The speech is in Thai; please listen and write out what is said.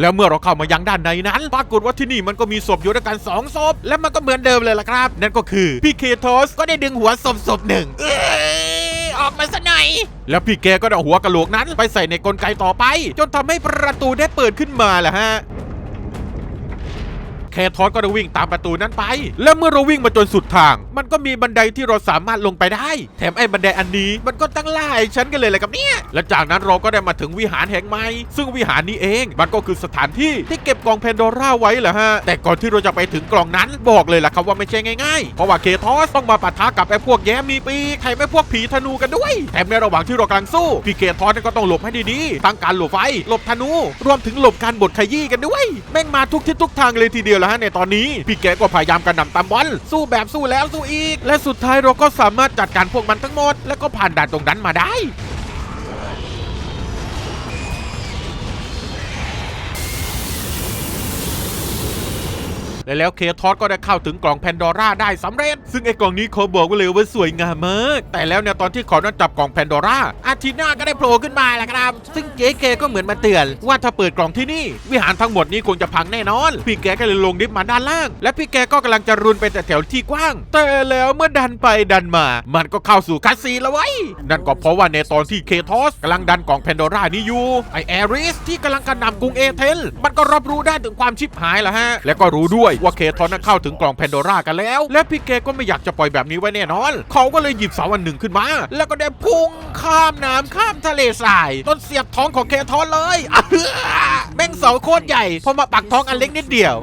แล้วเมื่อเราเข้ามายังด้านในนั้น ปรากฏว่าที่นี่มันก็มีศพอยู่ด้วยกันสองศพ และมันก็เหมือนเดิมเลยล่ะครับ นั่นก็คือพี่เคทอสก็ได้ดึงหัวศพศพหนึ่งออกมาซะหน่อย แล้วพี่แกก็เอาหัวกระโหลกนั้น ไปใส่ในกลไกต่อไป จนทำให้ประตูได้เปิดขึ้นมาแหละฮะ แคทอสก็ได้วิ่งตามประตูนั้นไป และเมื่อเราวิ่งมาจนสุดทาง มันก็มีบันไดที่เราสามารถลงไปได้ แถมไอ้บันไดอันนี้มันก็ตั้งหลายชั้นกันเลยแหละครับเนี่ยและจากนั้นเราก็ได้มาถึงวิหารแห่งใหม่ซึ่งวิหารนี้เองมันก็คือสถานที่ที่เก็บกล่องแพนโดร่าไว้แหละฮะแต่ก่อนที่เราจะไปถึงกล่องนั้นบอกเลยล่ะครับว่าไม่ใช่ง่ายๆเพราะว่าเคทอสต้องมาปะทะกับไอ้พวกแย้มมีปีกแถมไอ้พวกผีธนูกันด้วยแถมในระหว่างที่เรากำลังสู้พี่เคทอสก็ต้องหลบให้ดีๆทั้งการหลบไฟหลบธนู รวมถึงหลบการบดขยี้กันด้วย แม่งมาทุกทิศทุกทางเลยทีเดียวแล้วฮะในตอนนี้ พี่แกก็พยายามกระหน่ำตามบอลสู้แบบสู้แล้วสู้อีก และสุดท้ายเราก็สามารถจัดการพวกมันทั้งหมด แล้วก็ผ่านด่านตรงนั้นมาได้ และแล้วเคทอสก็ได้เข้าถึงกล่องแพนดอร่าได้สำเร็จ ซึ่งไอ้กล่องนี้เขอบอกไว้เลยว่าสวยงามมาก แต่แล้วเนี่ยตอนที่ขอนั้นจับกล่องแพนดอร่าอาทิน้าก็ได้โผล่ขึ้นมาแหละครับ ซึ่งเจ๊แกก็เหมือนมาเตือน ว่าถ้าเปิดกล่องที่นี่ วิหารทั้งหมดนี้คงจะพังแน่นอน พี่แกก็เลยลงลิฟมาด้านล่าง และพี่แกก็กำลังจะรุนไปแต่แถวที่กว้าง แต่แล้วเมื่อดันไปดันมา มันก็เข้าสู่คัสซีแล้วไว้นั่นก็เพราะว่าในตอนที่เคทอสกำลังดันกล่องแพนดอร่านี้อยู่ไอแอริสที่กำลังกระหน่ำกรุงเอเธนมันก็รับรู้ได้ถึงความชิบหายแล้วฮะและก็รู้ด้วยว่าเคทอนั้นเข้าถึงกล่องแพนโดร่ากันแล้ว และพี่เกก็ไม่อยากจะปล่อยแบบนี้ไว้แน่นอน เขาก็เลยหยิบเสาอันหนึ่งขึ้นมา แล้วก็ได้พุ่งข้ามน้ำข้ามทะเลทรายจนเสียบท้องของเคทอนเลยแม่งเสาโคตรใหญ่พอมาปักท้องอันเล็กนิดเดียว